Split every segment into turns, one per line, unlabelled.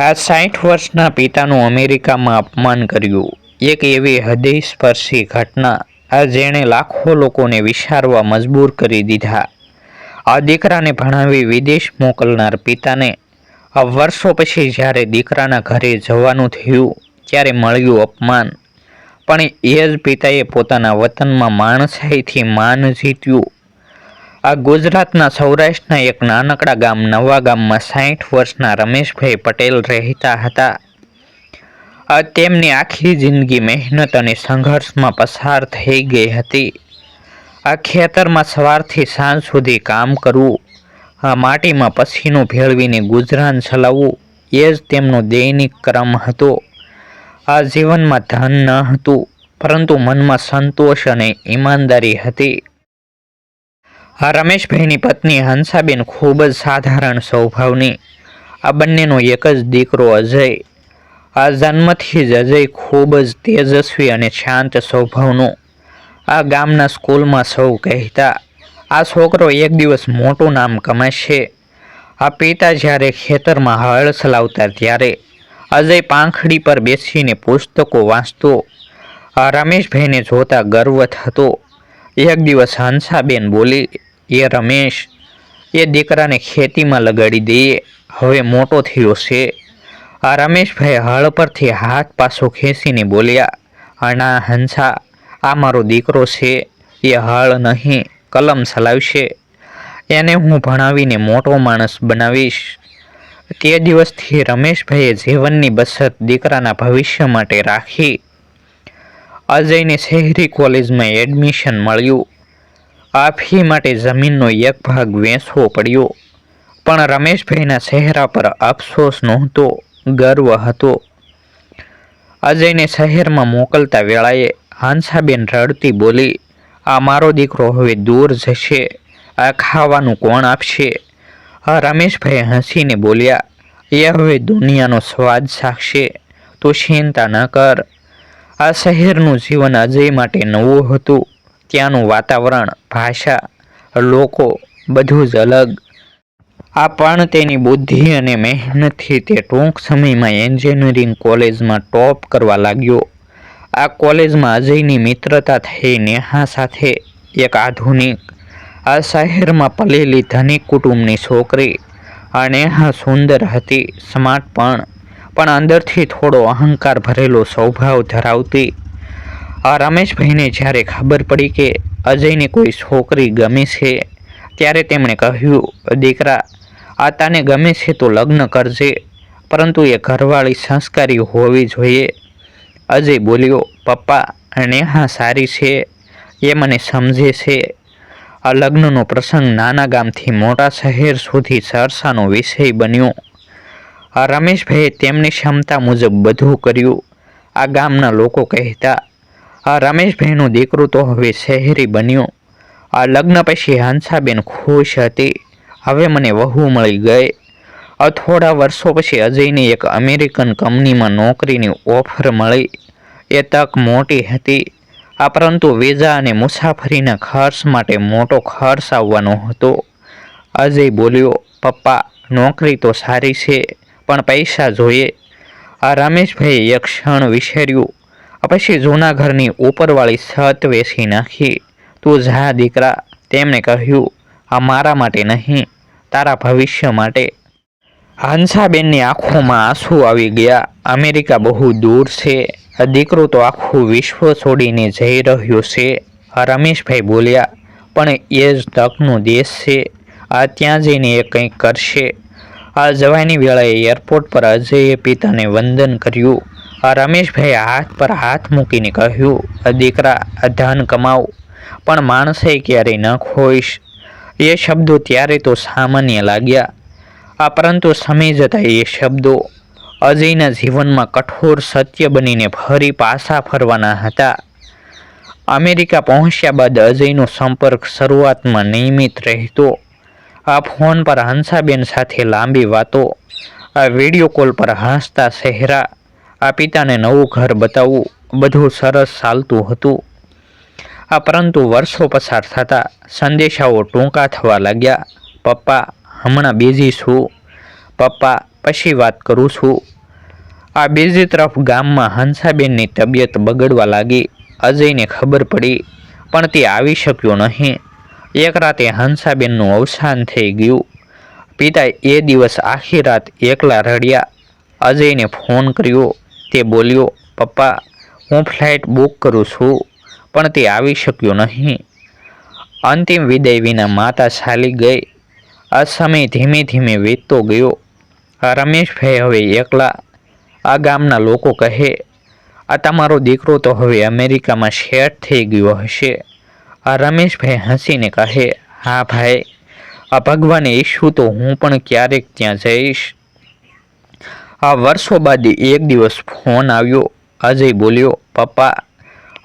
આ સાઠ વર્ષના પિતાનું અમેરિકામાં અપમાન કર્યું. એક એવી હૃદયસ્પર્શી ઘટના. આ જેણે લાખો લોકોને વિચારવા મજબૂર કરી દીધા. આ દીકરાને ભણાવી વિદેશ મોકલનાર પિતાને આ વર્ષો પછી જ્યારે દીકરાના ઘરે જવાનું થયું, ત્યારે મળ્યું અપમાન. પણ એ જ પિતાએ પોતાના વતનમાં માણસાઈથી માન જીત્યું. આ ગુજરાતના સૌરાષ્ટ્રના એક નાનકડા ગામ નવા ગામમાં સાઠ વર્ષના રમેશભાઈ પટેલ રહેતા હતા. તેમની આખી જિંદગી મહેનત અને સંઘર્ષમાં પસાર થઈ ગઈ હતી. આ ખેતરમાં સવારથી સાંજ સુધી કામ કરવું, આ માટીમાં પસીનું ભેળવીને ગુજરાન ચલાવવું, એ જ તેમનો દૈનિક ક્રમ હતો. આ જીવનમાં ધન ન હતું, પરંતુ મનમાં સંતોષ અને ઈમાનદારી હતી. રમેશભાઈની પત્ની હંસાબેન ખૂબ જ સાધારણ સ્વભાવની. આ બંનેનો એક જ દીકરો અજય. આ જન્મથી જ અજય ખૂબ જ તેજસ્વી અને શાંત સ્વભાવનો. આ ગામના સ્કૂલમાં સૌ કહેતા, આ છોકરો એક દિવસ મોટું નામ કમાશે. આ પિતા જ્યારે ખેતરમાં હળ ચલાવતા ત્યારે અજય પાંખડી પર બેસીને પુસ્તકો વાંચતો. આ રમેશભાઈને જોતા ગર્વ થતો. એક દિવસ હંસાબેન બોલી એ રમેશ, એ દીકરાને ખેતીમાં લગાડી દઈએ હવે મોટો થયો છે. આ રમેશભાઈ હળ પરથી હાથ પાછો ખેંચીને બોલ્યા, અણા હંસા, આ મારો દીકરો છે. એ હળ નહીં, કલમ ચલાવશે. એને હું ભણાવીને મોટો માણસ બનાવીશ. તે દિવસથી રમેશભાઈએ જીવનની બચત દીકરાના ભવિષ્ય માટે રાખી. અજયને શહેરી કોલેજમાં એડમિશન મળ્યું. આ માટે જમીનનો એક ભાગ વેચવો પડ્યો. પણ રમેશભાઈના ચહેરા પર અફસોસ નહોતો, ગર્વ હતો. અજયને શહેરમાં મોકલતા વેળાએ હાંસાબેન રડતી બોલી, આ મારો દીકરો હવે દૂર જશે, આ ખાવાનું કોણ આપશે? આ રમેશભાઈ હસીને બોલ્યા, એ હવે દુનિયાનો સ્વાદ ચાખશે તું ચિંતા ન કર. આ શહેરનું જીવન અજય માટે નવું હતું. ત્યાંનું વાતાવરણ, ભાષા, લોકો બધું જ અલગ. આ પણ તેની બુદ્ધિ અને મહેનતથી તે ટૂંક સમયમાં એન્જિનિયરિંગ કોલેજમાં ટોપ કરવા લાગ્યો. આ કોલેજમાં અજયની મિત્રતા થઈ નેહા સાથે એક આધુનિક, આ શહેરમાં પલેલી ધનિક કુટુંબની છોકરી, આ નેહા સુંદર હતી, સ્માર્ટ પણ પણ અંદરથી થોડો અહંકાર ભરેલો સ્વભાવ ધરાવતી આ રમેશભાઈને જ્યારે ખબર પડી કે અજયને કોઈ છોકરી ગમે છે, ત્યારે તેમણે કહ્યું, દીકરા, આ તને ગમે છે તો લગ્ન કરજે, પરંતુ એ ઘરવાળી સંસ્કારી હોવી જોઈએ. અજય બોલ્યો, પપ્પા, નેહા સારી છે, એ મને સમજે છે. આ લગ્નનો પ્રસંગ નાના ગામથી મોટા શહેર સુધી સરસાનો વિષય બન્યો. આ રમેશભાઈએ તેમની ક્ષમતા મુજબ બધું કર્યું. આ ગામના લોકો કહેતા આ રમેશભાઈનું દીકરું તો હવે શહેરી બન્યું. આ લગ્ન પછી હંસાબેન ખુશ હતી. હવે મને વહુ મળી ગઈ. આ થોડા વર્ષો પછી અજયને એક અમેરિકન કંપનીમાં નોકરીની ઓફર મળી. એ તક મોટી હતી. આ પરંતુ વિઝા અને મુસાફરીના ખર્ચ માટે મોટો ખર્ચ આવવાનો હતો. અજય બોલ્યો, પપ્પા, નોકરી તો સારી છે, પણ પૈસા જોઈએ. આ રમેશભાઈએ એક ક્ષણ વિચાર્યું પછી જૂના ઘરની ઉપરવાળી છત વેસી નાખી. તું જા દીકરા, તેમણે કહ્યું, આ મારા માટે નહીં, તારા ભવિષ્ય માટે. હંસાબેનની આંખોમાં આંસુ આવી ગયા. અમેરિકા બહુ દૂર છે. આ દીકરો તો આખું વિશ્વ છોડીને જઈ રહ્યો છે. રમેશભાઈ બોલ્યા, પણ એ જ તકનો દેશ છે. આ ત્યાં જઈને એ કંઈક કરશે. આ જવાની વેળાએ એરપોર્ટ પર અજયે પિતાને વંદન કર્યું. રમેશભાઈએ હાથ પર હાથ મૂકીને કહ્યું દીકરા ધન કમાવ, પણ માણસે ક્યારેય ન ખોઈશ. એ શબ્દો ત્યારે તો સામાન્ય લાગ્યા. આ પરંતુ સમય જતાં એ શબ્દો અજયના જીવનમાં કઠોર સત્ય બનીને ફરી પાછા ફરવાના હતા. અમેરિકા પહોંચ્યા બાદ અજયનો સંપર્ક શરૂઆતમાં નિયમિત રહેતો. આ ફોન પર હંસાબેન સાથે લાંબી વાતો, આ વીડિયો કોલ પર હાંસતા ચહેરા આ પિતાને નવું ઘર બતાવવું બધું સરસ ચાલતું હતું. આ પરંતુ વર્ષો પસાર થતા સંદેશાઓ ટૂંકા થવા લાગ્યા. પપ્પા, હમણાં બીઝી છું. પપ્પા, પછી વાત કરું છું. આ બીજી તરફ ગામમાં હંસાબેનની તબિયત બગડવા લાગી. અજયને ખબર પડી, પણ તે આવી શક્યો નહીં. એક રાતે હંસાબેનનું અવસાન થઈ ગયું. પિતા એ દિવસ આખી રાત એકલા રડ્યા. અજયને ફોન કર્યો. તે બોલ્યો, પપ્પા, હું ફ્લાઇટ બુક કરું છું, પણ તે આવી શક્યો નહીં. અંતિમ વિદાય વિના માતા ચાલી ગઈ. આ સમય ધીમે ધીમે વીતતો ગયો. આ રમેશભાઈ હવે એકલા આ ગામના લોકો કહે, આ તમારો દીકરો તો હવે અમેરિકામાં શેઠ થઈ ગયો હશે. આ રમેશભાઈ હસીને કહે, હા ભાઈ, આ ભગવાને ઈચ્છું તો હું પણ ક્યારેક ત્યાં જઈશ. આ વર્ષો બાદ એક દિવસ ફોન આવ્યો, અજય બોલ્યો, પપ્પા,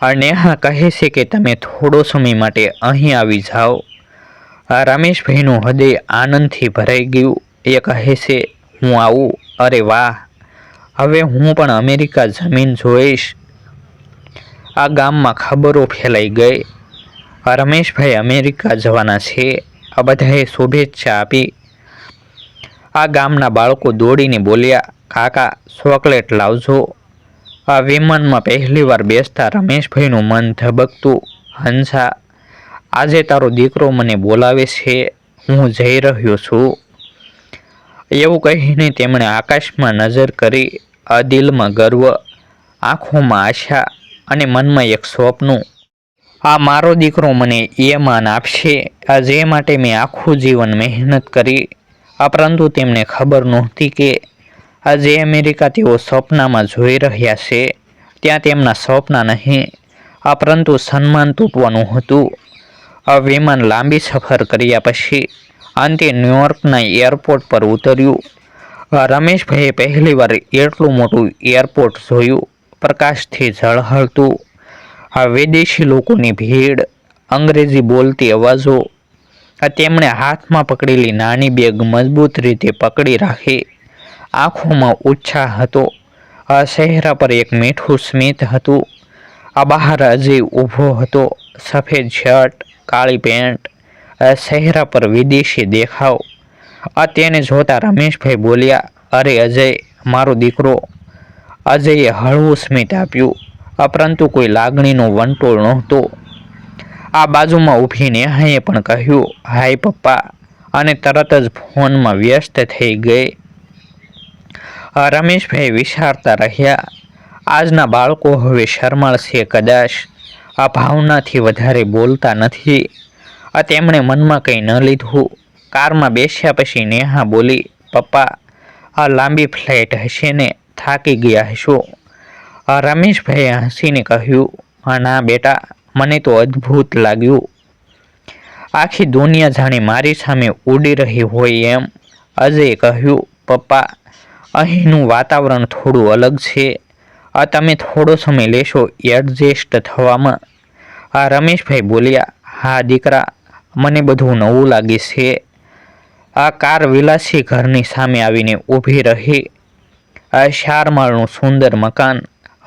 આ નેહા કહે છે કે તમે થોડો સમય માટે અહીં આવી જાઓ. આ રમેશભાઈનું હૃદય આનંદથી ભરાઈ ગયું. એ કહે છે, હું આવું. અરે વાહ! હવે હું પણ અમેરિકા જમીન જોઈશ. આ ગામમાં ખબરો ફેલાઈ ગઈ. રમેશભાઈ અમેરિકા જવાના છે. આ બધાએ શુભેચ્છા આપી. આ ગામના બાળકો દોડીને બોલ્યા, કાકા, ચોકલેટ લાવજો. આ વિમાનમાં પહેલીવાર બેસતા રમેશભાઈનું મન ધબકતું. હંસા, આજે તારો દીકરો મને બોલાવે છે. હું જઈ રહ્યો છું. એવું કહીને તેમણે આકાશમાં નજર કરી, આ દિલમાં ગર્વ, આંખોમાં આશા અને મનમાં એક સ્વપ્નું. આ મારો દીકરો મને એ માન આપશે. આ જે માટે મેં આખું જીવન મહેનત કરી આ પરંતુ તેમને ખબર નહોતી કે આ જે અમેરિકા તેઓ સ્વપ્નમાં જોઈ રહ્યા છે. ત્યાં તેમના સ્વપ્ન નહીં, આ પરંતુ સન્માન તૂટવાનું હતું. આ વિમાન લાંબી સફર કર્યા પછી અંતે ન્યુયોર્કના એરપોર્ટ પર ઉતર્યું. રમેશભાઈએ પહેલીવાર એટલું મોટું એરપોર્ટ જોયું. પ્રકાશથી ઝળહળતું. આ વિદેશી લોકોની ભીડ, અંગ્રેજી બોલતી અવાજો તેમણે હાથમાં પકડેલી નાની બેગ મજબૂત રીતે પકડી રાખી. આંખોમાં ઉત્સાહ હતો. આ ચહેરા પર એક મીઠું સ્મિત હતું. આ બહાર અજય ઊભો હતો. સફેદ શર્ટ, કાળી પેન્ટ. ચહેરા પર વિદેશી દેખાવ. આ તેને જોતા રમેશભાઈ બોલ્યા, અરે અજય, મારો દીકરો. અજયે હળવું સ્મિત આપ્યું. પરંતુ કોઈ લાગણીનો વંટોળ નહોતો. આ બાજુમાં ઊભી નેહાએ પણ કહ્યું, હાય પપ્પા. અને તરત જ ફોનમાં વ્યસ્ત થઈ ગઈ. રમેશભાઈ વિચારતા રહ્યા, આજના બાળકો હવે શરમાળશે કદાચ. આ ભાવનાથી વધારે બોલતા નથી. આ તેમણે મનમાં કંઈ ન લીધું. કારમાં બેસ્યા પછી નેહા બોલી, પપ્પા, આ લાંબી ફ્લાઇટ હશે ને, થાકી ગયા હશો. રમેશભાઈએ હસીને કહ્યું ના બેટા મને તો અદ્ભુત લાગ્યું. આખી દુનિયા જાણે મારી સામે ઉડી રહી હોય એમ અજયે કહ્યું, પપ્પા, અહીંનું વાતાવરણ થોડું અલગ છે. આ તમે થોડો સમય લેશો એડજસ્ટ થવામાં. આ રમેશભાઈ બોલ્યા, હા દીકરા, મને બધું નવું લાગે છે. આ કાર વિલાસી ઘરની સામે આવીને ઊભી રહી. આ શારમાળનું સુંદર મકાન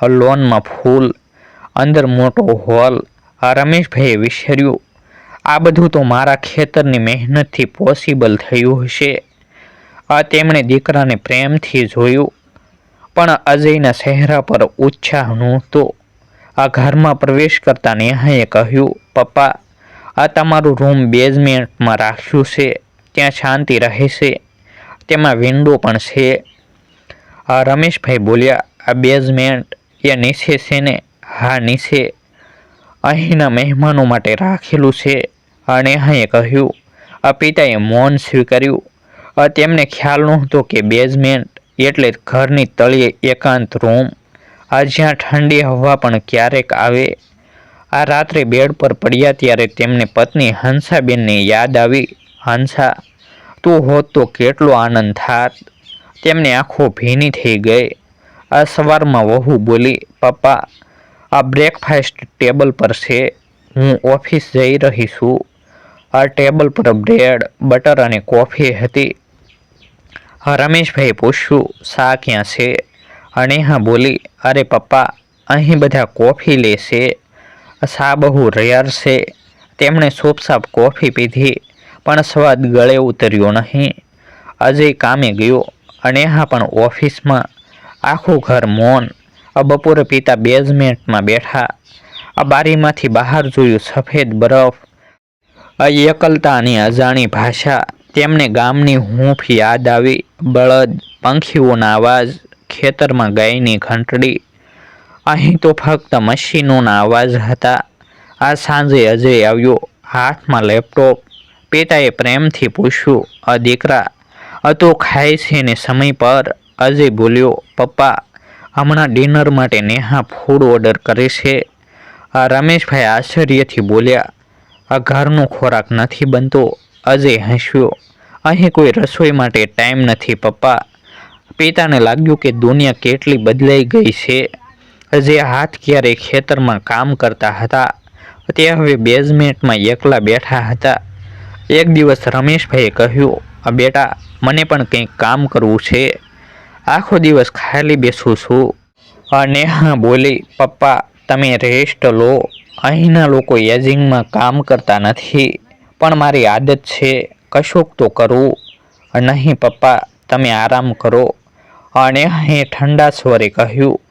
લોનમાં ફૂલ, અંદર મોટો હોલ આ રમેશભાઈએ વિચાર્યું, આ બધું તો મારા ખેતરની મહેનતથી પોસિબલ થયું હશે. આ તેમણે દીકરાને પ્રેમથી જોયું, પણ અજયના ચહેરા પર ઉત્સાહ નહોતો. આ ઘરમાં પ્રવેશ કરતા નેહાએ કહ્યું, પપ્પા, આ તમારું રૂમ બેઝમેન્ટમાં રાખ્યું છે, ત્યાં શાંતિ રહે છે, તેમાં વિન્ડો પણ છે. આ રમેશભાઈ બોલ્યા, આ બેઝમેન્ટ એ નીચે છે ને? હા, નીચે. અહીંના મહેમાનો માટે રાખેલું છે અને નેહાએ કહ્યું, આ પિતાએ મૌન સ્વીકાર્યું. તેમને ખ્યાલ નહોતો કે બેઝમેન્ટ એટલે ઘરની તળિયે એકાંત રૂમ આ જ્યાં ઠંડી હવા પણ ક્યારેક આવે. આ રાત્રે બેડ પર પડ્યા ત્યારે તેમને પત્ની હંસાબેનની યાદ આવી, હંસા, તું હોત તો કેટલો આનંદ થાત. તેમની આંખો ભીની થઈ ગઈ. આ સવારમાં વહુ બોલી, પપ્પા આ બ્રેકફાસ્ટ ટેબલ પર છે. હું ઓફિસ જઈ રહી છું. આ ટેબલ પર બ્રેડ બટર અને કોફી હતી. હા, રમેશભાઈ પૂછ્યું શા ક્યાં છે? અને હા, બોલી, અરે પપ્પા, અહીં બધા કોફી લેશે શા બહુ રેર છે. તેમણે સોપસાપ કોફી પીધી, પણ સ્વાદ ગળે ઉતર્યો નહીં. અજય કામે ગયો નેહા પણ ઓફિસમાં આખું ઘર મૌન આ બપોરે પિતા બેઝમેન્ટમાં બેઠા. આ બારીમાંથી બહાર જોયું સફેદ બરફ. આ એકલતા અને અજાણી ભાષા. તેમને ગામની હૂંફ યાદ આવી. બળદ, પંખીઓના અવાજ, ખેતરમાં ગાયની ઘંટડી. અહીં તો ફક્ત મશીનોના અવાજ હતા. આ સાંજે અજય આવ્યો. હાથમાં લેપટોપ. પિતાએ પ્રેમથી પૂછ્યું, આ દીકરા અતો ખાય છે ને સમય પર? અજય બોલ્યો, પપ્પા હમણાં ડિનર માટે નેહા ફૂડ ઓર્ડર કરે છે. આ રમેશભાઈ આશ્ચર્યથી બોલ્યા, આ ઘરનો ખોરાક નથી બનતો અજય હસ્યો. અહીં કોઈ રસોઈ માટે ટાઈમ નથી, પપ્પા. પિતાને લાગ્યું કે દુનિયા કેટલી બદલાઈ ગઈ છે. અજય હાથ ક્યારેય ખેતરમાં કામ કરતા હતા. તે હવે બેઝમેન્ટમાં એકલા બેઠા હતા. એક દિવસ રમેશભાઈએ કહ્યું, આ બેટા, મને પણ કંઈક કામ કરવું છે. આખો દિવસ ખાલી બેસું છું. અને નેહા બોલી, પપ્પા, તમે રેસ્ટ લો. અહીંના લોકો એજિંગમાં કામ કરતા નથી. પણ મારી આદત છે, કશુંક તો કરવું નહીં, પપ્પા, તમે આરામ કરો. અને અહીં ઠંડા સ્વરે કહ્યું.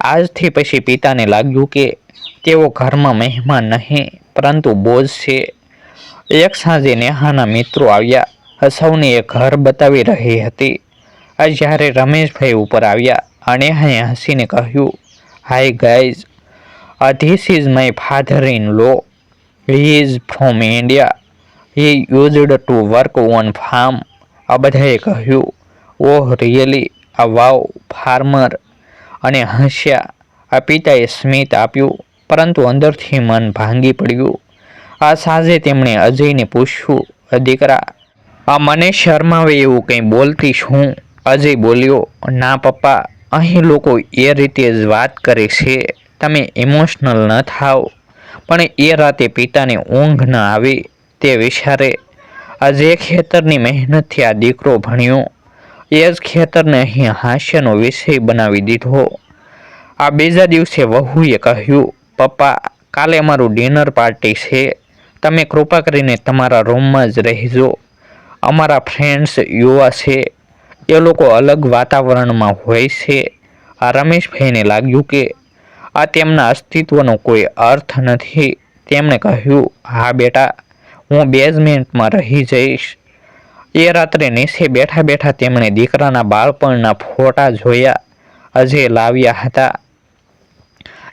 આજથી પછી પિતાને લાગ્યું કે તેઓ ઘરમાં મહેમાન નહીં, પરંતુ બોજ છે. એક સાંજે નેહાના મિત્રો આવ્યા. સૌને એ ઘર બતાવી રહી હતી. આ જ્યારે રમેશભાઈ ઉપર આવ્યા અને હસીને કહ્યું hi guys this is my father in law he is from India he used to work on farm આ બધાએ કહ્યું ઓહ રિયલી આ વાવ ફાર્મર અને હસ્યા. આ પિતાએ સ્મિત આપ્યું, પરંતુ અંદરથી મન ભાંગી પડ્યું. આ સાંજે તેમણે અજયને પૂછ્યું "અ દીકરા, આ મને શરમાવે એવું કંઈ બોલતી શું? અજય બોલ્યો, ના, પપ્પા, અહીં લોકો એ રીતે જ વાત કરે છે. તમે ઇમોશનલ ન થાવ પણ એ રાતે પિતાને ઊંઘ ન આવી. તે વિચારે આજે ખેતરની મહેનતથી આ દીકરો ભણ્યો. એ જ ખેતરને અહીં હાસ્યનો વિષય બનાવી દીધો. આ બીજા દિવસે વહુએ કહ્યું, પપ્પા, કાલે અમારું ડિનર પાર્ટી છે. તમે કૃપા કરીને તમારા રૂમમાં જ રહેજો. અમારા ફ્રેન્ડ્સ યુવા છે. એ લોકો અલગ વાતાવરણમાં હોય છે. આ રમેશભાઈને લાગ્યું કે આ તેમના અસ્તિત્વનો કોઈ અર્થ નથી. તેમણે કહ્યું, હા બેટા, હું બેઝમેન્ટમાં રહી જઈશ. એ રાત્રે નીચે બેઠા બેઠા તેમણે દીકરાના બાળપણના ફોટા જોયા, અજય લાવ્યા હતા.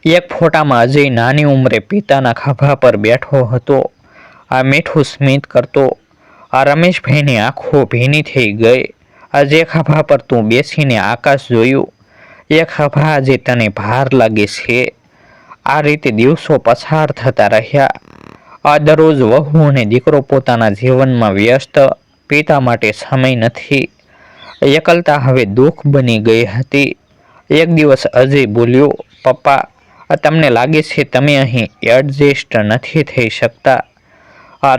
એક ફોટામાં અજય નાની ઉંમરે પિતાના ખભા પર બેઠો હતો. આ મીઠું સ્મિત કરતો આ રમેશભાઈની આંખો ભીની થઈ ગઈ. આ એક ખભા પર તું બેસીને આકાશ જોયું, એ ખભા આજે તને ભાર લાગે છે, આ રીતે દિવસો પસાર થતા રહ્યા. આ દરરોજ વહુ અને દીકરો પોતાના જીવનમાં વ્યસ્ત, પિતા માટે સમય નથી. એકલતા હવે દુઃખ બની ગઈ હતી. એક દિવસ અજય બોલ્યો, પપ્પા તમને લાગે છે તમે અહીં એડજસ્ટ નથી થઈ શકતા.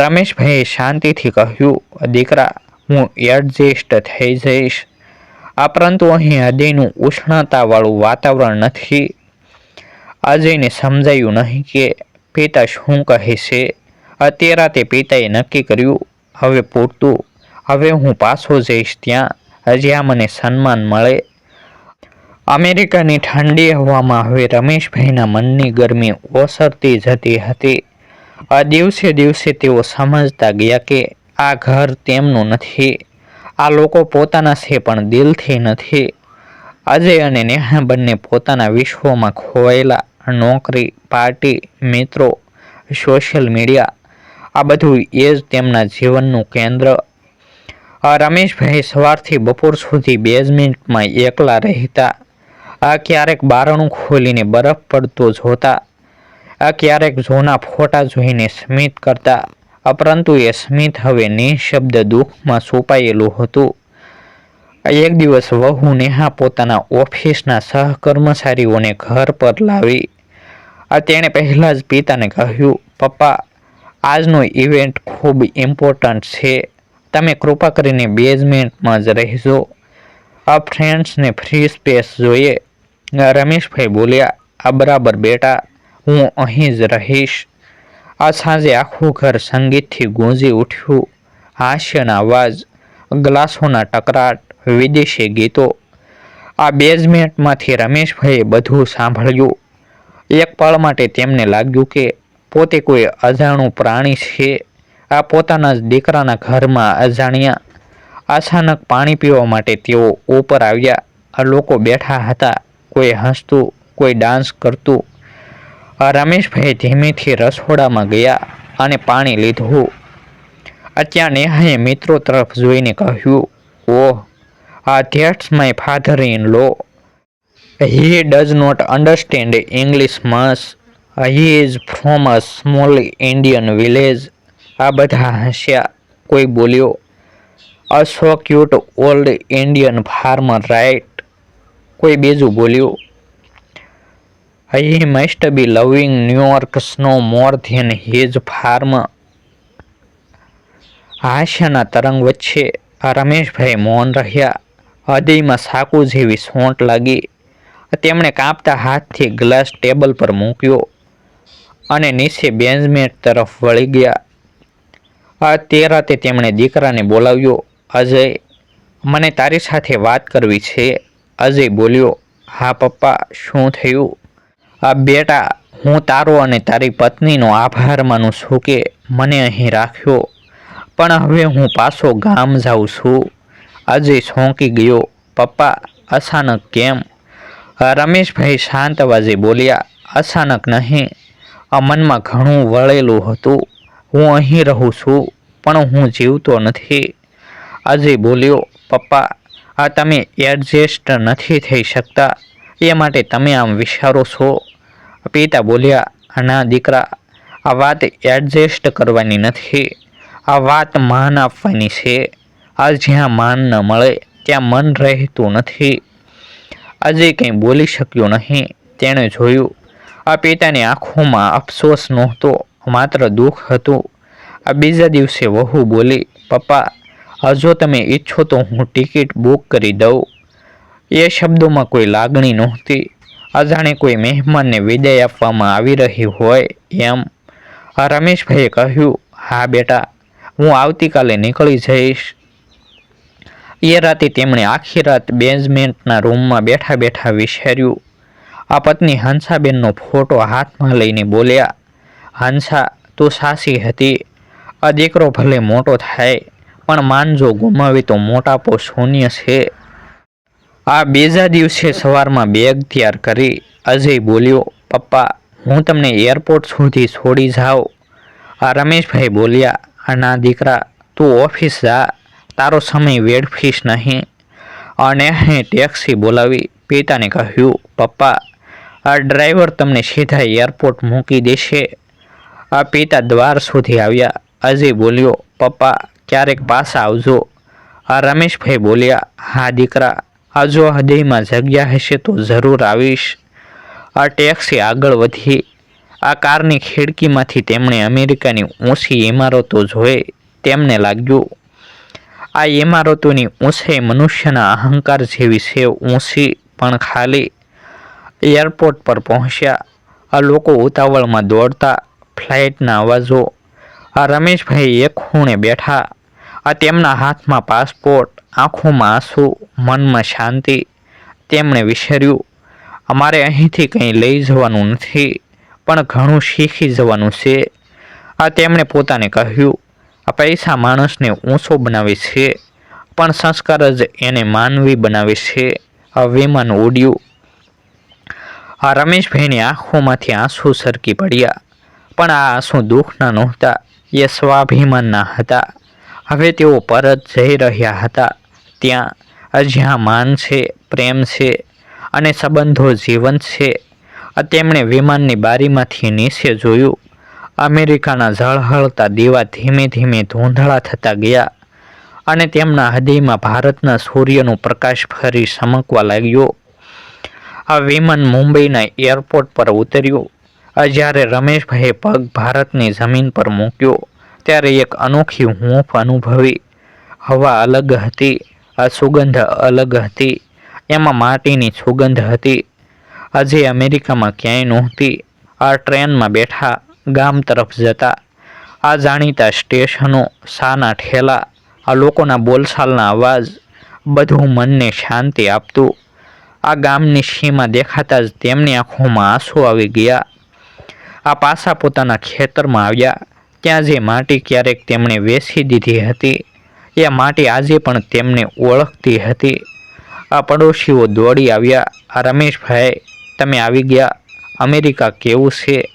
રમેશભાઈએ શાંતિથી કહ્યું, દીકરા હું એડજસ્ટ થઈ જઈશ આ પરંતુ અહીં હૃદયનું ઉષ્ણતાવાળું વાતાવરણ નથી. અજયને સમજાયું નહીં કે પિતા શું કહે છે. તે પિતાએ નક્કી કર્યું, હવે પૂરતું. હવે હું પાછો જઈશ ત્યાં. જ્યાં મને સન્માન મળે. અમેરિકાની ઠંડી હવામાં હવે રમેશભાઈના મનની ગરમી ઓસરતી જતી હતી. આ દિવસે દિવસે તેઓ સમજતા ગયા કે આ ઘર તેમનું નથી. આ લોકો પોતાના છે પણ દિલથી નથી. અજય અને નેહા બંને પોતાના વિશ્વમાં ખોવાયેલા નોકરી, પાર્ટી, મિત્રો, સોશિયલ મીડિયા, આ બધું એ જ તેમના જીવનનું કેન્દ્ર. રમેશભાઈ સવારથી બપોર સુધી બેઝમેન્ટમાં એકલા રહેતા. આ ક્યારેક બારણું ખોલીને બરફ પડતો જોતા. આ ક્યારેક જૂના ફોટા જોઈને સ્મિત કરતા. પરંતુ એ સ્મિત હવે નિઃશબ્દ દુઃખમાં સોંપાયેલું હતું. એક દિવસ વહુ નેહા પોતાના ઓફિસના સહકર્મચારીઓને ઘર પર લાવી. તેણે પહેલાં જ પિતાને કહ્યું, પપ્પા, આજનો ઇવેન્ટ ખૂબ ઇમ્પોર્ટન્ટ છે. તમે કૃપા કરીને બેઝમેન્ટમાં જ રહેજો. આ ફ્રેન્ડ્સને ફ્રી સ્પેસ જોઈએ. રમેશભાઈ બોલ્યા, આ બરાબર બેટા, હું અહીં જ રહીશ. આ સાંજે આખું ઘર સંગીતથી ગુંજી ઉઠ્યું. હાસ્યના અવાજ, ગ્લાસોના ટકરાટ, વિદેશી ગીતો. આ બેઝમેન્ટમાંથી રમેશભાઈએ બધું સાંભળ્યું. એક પળ માટે તેમને લાગ્યું કે પોતે કોઈ અજાણું પ્રાણી છે. આ પોતાના જ દીકરાના ઘરમાં અજાણ્યા. અચાનક પાણી પીવા માટે તેઓ ઉપર આવ્યા. લોકો બેઠા હતા. કોઈ હસતું, કોઈ ડાન્સ કરતું. રમેશભાઈ ધીમેથી રસોડામાં ગયા અને પાણી લીધું. અત્યારે નેહાએ મિત્રો તરફ જોઈને કહ્યું, ઓહ, આ that's my father in law he does not understand English much. He is from a small Indian village. આ બધા હસ્યા કોઈ બોલ્યો, a cute old Indian farmer right કોઈ બીજું બોલ્યું he must be loving New York snow more than his farm હાસ્યના તરંગ વચ્ચે રમેશભાઈ મૌન રહ્યા. હૃદયમાં સાકુ જેવી સોંટ લાગી. તેમણે કાપતા હાથથી ગ્લાસ ટેબલ પર મૂક્યો અને નીચે બેન્ઝમેટ તરફ વળી ગયા. આ તે રાતે તેમણે દીકરાને બોલાવ્યો, અજય, મને તારી સાથે વાત કરવી છે. અજય બોલ્યો, હા પપ્પા, શું થયું? આ બેટા, હું તારો અને તારી પત્નીનો આભાર માનું છું કે મને અહીં રાખ્યો. પણ હવે હું પાછો ગામ જાઉં છું. આજે સોંકી ગયો. પપ્પા, અચાનક કેમ? રમેશભાઈ શાંત અવાજે બોલ્યા, અચાનક નહીં. મનમાં ઘણું વળેલું હતું. હું અહીં રહું છું, પણ હું જીવતો નથી. આજે બોલ્યો, પપ્પા, આ તમે એડજસ્ટ નથી થઈ શકતા. એ માટે તમે આમ વિચારો છો. પિતા બોલ્યા ના દીકરા, આ વાત એડજસ્ટ કરવાની નથી. આ વાત માન આપવાની છે. આ જ્યાં માન ન મળે, ત્યાં મન રહેતું નથી. આજે કંઈ બોલી શક્યો નહીં. તેણે જોયું, આ પિતાની આંખોમાં અફસોસ નહોતો, માત્ર દુઃખ હતું. આ બીજા દિવસે વહુ બોલી, પપ્પા, હજો તમે ઈચ્છો તો હું ટિકિટ બુક કરી દઉં. એ શબ્દોમાં કોઈ લાગણી નહોતી. અજાણે કોઈ મહેમાનને વિદાય આપવામાં આવી રહી હોય એમ રમેશભાઈએ કહ્યું, હા બેટા, હું આવતીકાલે નીકળી જઈશ. એ રાતે તેમણે આખી રાત બેઝમેન્ટના રૂમમાં બેઠા બેઠા વિચાર્યું આ પત્ની હંસાબેનનો ફોટો હાથમાં લઈને બોલ્યા, હંસા, તું સાસી હતી. આ દીકરો ભલે મોટો થાય, પણ માનજો ગુમાવે તો મોટાપો શૂન્ય છે. આ બીજા દિવસે સવારમાં બેગ તૈયાર કરી અજય બોલ્યો, પપ્પા, હું તમને એરપોર્ટ સુધી છોડી જાઉં. આ રમેશભાઈ બોલ્યા ના દીકરા, તું ઓફિસ જા, તારો સમય વેડફીશ નહીં. અને અહીં ટેક્સી બોલાવી પિતાને કહ્યું, પપ્પા, આ ડ્રાઈવર તમને સીધા એરપોર્ટ મૂકી દેશે. આ પિતા દ્વાર સુધી આવ્યા. અજય બોલ્યો, પપ્પા, ક્યારેક પાછા આવજો. આ રમેશભાઈ બોલ્યા, હા દીકરા. આ જો હૃદયમાં જગ્યા હશે તો જરૂર આવીશ. આ ટેક્સી આગળ વધી. આ કારની ખિડકીમાંથી તેમણે અમેરિકાની ઊંચી ઇમારતો જોઈ. તેમને લાગ્યું, આ ઇમારતોની ઊંચાઈ મનુષ્યના અહંકાર જેવી છે, ઊંચી પણ ખાલી. એરપોર્ટ પર પહોંચ્યા. આ લોકો ઉતાવળમાં દોડતા, ફ્લાઇટના અવાજો. આ રમેશભાઈ એક ખૂણે બેઠા. આ તેમના હાથમાં પાસપોર્ટ. આંખોમાં આંસુ, મનમાં શાંતિ, તેમણે વિચાર્યું અમારે અહીંથી કંઈ લઈ જવાનું નથી, પણ ઘણું શીખી જવાનું છે. આ તેમણે પોતાને કહ્યું, આ પૈસા માણસને ઊંચો બનાવે છે, પણ સંસ્કાર જ એને માનવી બનાવે છે. આ વિમાન ઉડ્યું. આ રમેશભાઈની આંખોમાંથી આંસુ સરકી પડ્યા, પણ આ આંસુ દુઃખના નહોતા, એ સ્વાભિમાનના હતા. હવે તેઓ પરત જઈ રહ્યા હતા. ત્યાં જ્યાં માન છે, પ્રેમ છે અને સંબંધો જીવંત છે તેમણે વિમાનની બારીમાંથી નીચે જોયું. અમેરિકાના ઝળહળતા દીવા ધીમે ધીમે ધૂંધળા થતા ગયા અને તેમના હૃદયમાં ભારતના સૂર્યનો પ્રકાશ ફરી ચમકવા લાગ્યો. આ વિમાન મુંબઈના એરપોર્ટ પર ઉતર્યું. જ્યારે રમેશભાઈએ પગ ભારતની જમીન પર મૂક્યો, ત્યારે એક અનોખી હૂંફ અનુભવી. હવા અલગ હતી. આ સુગંધ અલગ હતી. એમાં માટીની સુગંધ હતી. આજે અમેરિકામાં ક્યાંય નહોતી. આ ટ્રેનમાં બેઠા ગામ તરફ જતા. આ જાણીતા સ્ટેશનો, શાના ઠેલા, આ લોકોના બોલચાલના અવાજ, બધું મનને શાંતિ આપતું. આ ગામની સીમા દેખાતા જ તેમની આંખોમાં આંસુ આવી ગયા. આ પાસા પોતાના ખેતરમાં આવ્યા. ત્યાં જે માટી ક્યારેક તેમણે વેચી દીધી હતી એ માટી આજે પણ તેમને ઓળખતી હતી. આ પડોશીઓ દોડી આવ્યા. આ રમેશભાઈ, તમે આવી ગયા? અમેરિકા કેવું છે?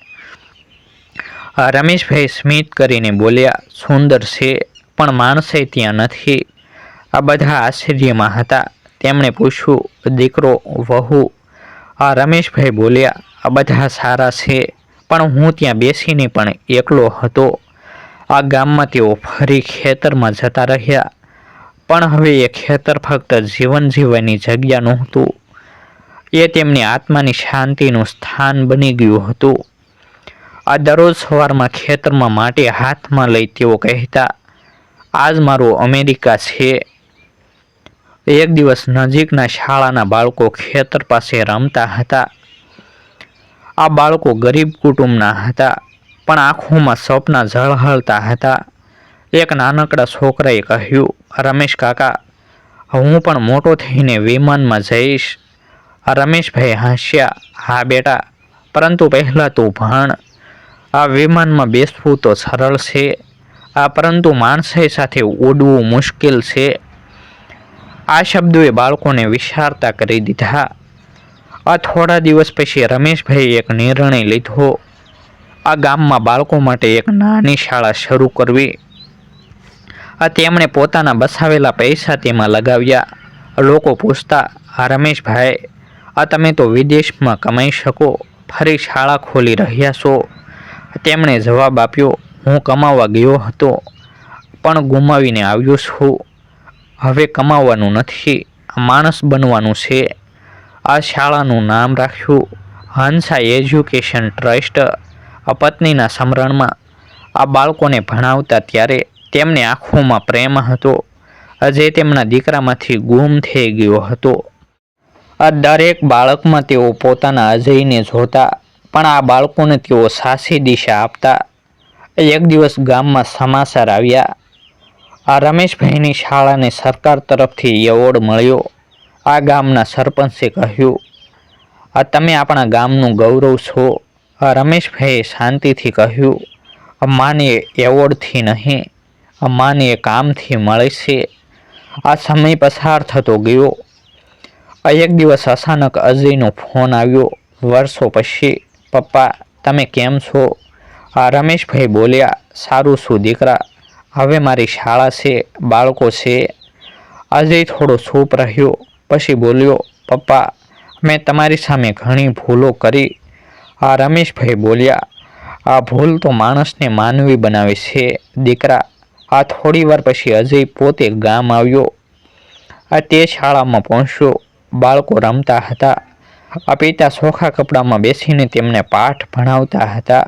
આ રમેશભાઈ સ્મિત કરીને બોલ્યા, સુંદર છે, પણ માણસે ત્યાં નથી. આ બધા આશ્ચર્યમાં હતા. તેમણે પૂછ્યું, દીકરો, વહુ? આ રમેશભાઈ બોલ્યા, આ બધા સારા છે, પણ હું ત્યાં બેસીને પણ એકલો હતો. આ ગામમાં તેઓ ફરી ખેતરમાં જતા રહ્યા. પણ હવે એ ખેતર ફક્ત જીવન જીવવાની જગ્યા નહોતું. એ તેમની આત્માની શાંતિનું સ્થાન બની ગયું હતું. આ દરરોજ સવારમાં ખેતરમાં માટી હાથમાં લઈ તેઓ કહેતા, આજ મારું અમેરિકા છે. એક દિવસ નજીકના શાળાના બાળકો ખેતર પાસે રમતા હતા. આ બાળકો ગરીબ કુટુંબના હતા. પણ આંખોમાં સ્વપ્ન ઝળહળતા હતા. એક નાનકડા છોકરાએ કહ્યું, રમેશ કાકા, હું પણ મોટો થઈને વિમાનમાં જઈશ. રમેશભાઈ હાસ્યા, હા બેટા, પરંતુ પહેલાં તું ભણ. આ વિમાનમાં બેસવું તો સરળ છે. આ પરંતુ માણસાઈ સાથે ઉડવું મુશ્કેલ છે. આ શબ્દોએ બાળકોને વિશારતા કરી દીધા. આ થોડા દિવસ પછી રમેશભાઈએ એક નિર્ણય લીધો. આ ગામમાં બાળકો માટે એક નાની શાળા શરૂ કરવી. આ તેમણે પોતાના બસાવેલા પૈસા તેમાં લગાવ્યા. લોકો પૂછતા આ રમેશભાઈ આ તમે તો વિદેશમાં કમાઈ શકો ફરી શાળા ખોલી રહ્યા છો. તેમણે જવાબ આપ્યો હું કમાવા ગયો હતો પણ ગુમાવીને આવ્યો છું. હવે કમાવાનું નથી માણસ બનવાનું છે. આ શાળાનું નામ રાખ્યું. હંસા એજ્યુકેશન ટ્રસ્ટ પત્નીના સમરણમાં આ બાળકોને ભણાવતા ત્યારે તેમને આંખોમાં પ્રેમ હતો. અજય તેમના દીકરામાંથી ગુમ થઈ ગયો હતો. આ દરેક બાળકમાં તેઓ પોતાના અજયને જોતા, પણ આ બાળકોને તેઓ સાચી દિશા આપતા. એક દિવસ ગામમાં સમાચાર આવ્યા. આ રમેશભાઈની શાળાને સરકાર તરફથી એવોર્ડ મળ્યો. આ ગામના સરપંચે કહ્યું, આ તમે આપણા ગામનું ગૌરવ છો. રમેશભાઈએ શાંતિથી કહ્યું માને એવોર્ડથી નહીં માને કામથી મળે છે. આ સમય પસાર થતો ગયો. એક દિવસ અચાનક અજયનો ફોન આવ્યો. વર્ષો પછી, પપ્પા, તમે કેમ છો? આ રમેશભાઈ બોલ્યા, સારું શું દીકરા, હવે મારી શાળા છે, બાળકો છે. અજય થોડો ચૂપ રહ્યો, પછી બોલ્યો, પપ્પા, મેં તમારી સામે ઘણી ભૂલો કરી આ રમેશભાઈ બોલ્યા, આ ભૂલ તો માણસને માનવી બનાવે છે, દીકરા. આ થોડી વાર પછી અજય પોતે ગામ આવ્યો. આ તે શાળામાં પહોંચ્યો બાળકો રમતા હતા. આ પિતા સોખા કપડામાં બેસીને તેમને પાઠ ભણાવતા હતા.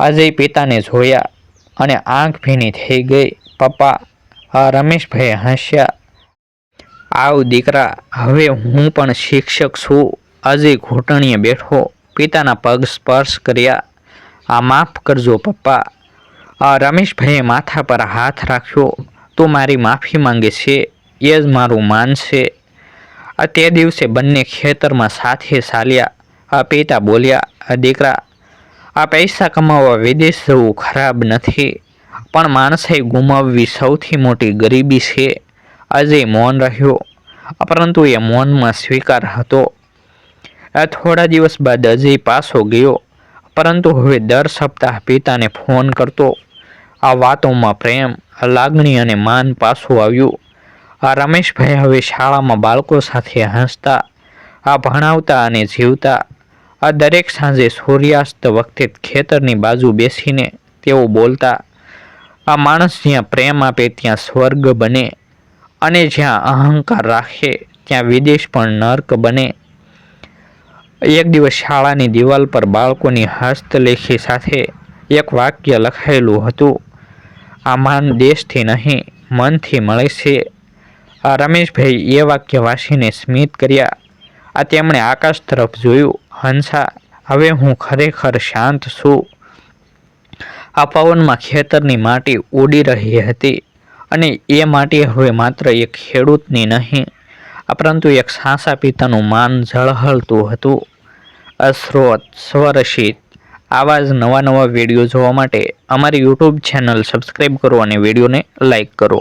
અજય પિતાને જોયા અને આંખ ભીની થઈ ગઈ. પપ્પા, આ રમેશભાઈ હસ્યા. આવ દીકરા, હવે હું પણ શિક્ષક છું. અજય ઘૂંટણીએ બેઠો. પિતાના પગ સ્પર્શ કર્યા. આ માફ કરજો, પપ્પા. આ રમેશભાઈએ માથા પર હાથ રાખ્યો. તો મારી માફી માંગે છે, એ જ મારું માન છે. આ તે દિવસે બંને ખેતરમાં સાથે ચાલ્યા. આ પિતા બોલ્યા, આ દીકરા, આ પૈસા કમાવવા વિદેશ જવું ખરાબ નથી, પણ માણસે ગુમાવવી સૌથી મોટી ગરીબી છે. આજે મૌન રહ્યો. પરંતુ એ મૌનમાં સ્વીકાર હતો. થોડા દિવસ બાદ અજય પાછો ગયો. પરંતુ હવે દર સપ્તાહ પિતાને ફોન કરતો. આ વાતોમાં પ્રેમ, લાગણી અને માન પાછું આવ્યું. આ રમેશભાઈ હવે શાળામાં બાળકો સાથે હસતા, આ ભણાવતા અને જીવતા. આ દરેક સાંજે સૂર્યાસ્ત વખતે ખેતરની બાજુ બેસીને તેઓ બોલતા. આ માણસ જ્યાં પ્રેમ આપે ત્યાં સ્વર્ગ બને અને જ્યાં અહંકાર રાખે, ત્યાં વિદેશ પણ નર્ક બને. એક દિવસ શાળાની દિવાલ પર બાળકોની હસ્તલેખી સાથે એક વાક્ય લખાયેલું હતું, આ માન દેશથી નહીં, મનથી મળે છે. આ રમેશભાઈ એ વાક્ય વાંચીને સ્મિત કર્યા. આ તેમણે આકાશ તરફ જોયું. હંસા, હવે હું ખરેખર શાંત છું. આ પવનમાં ખેતરની માટી ઉડી રહી હતી અને એ માટી હવે માત્ર એક ખેડૂતની નહીં પરંતુ એક સાસા પિતાનું માન ઝળહળતું હતું. અસ્રોત સ્વરશિત આવા જ નવા નવા વીડિયો જોવા માટે અમારી યુટ્યુબ ચેનલ સબસ્ક્રાઈબ કરો અને વિડીયોને લાઈક કરો.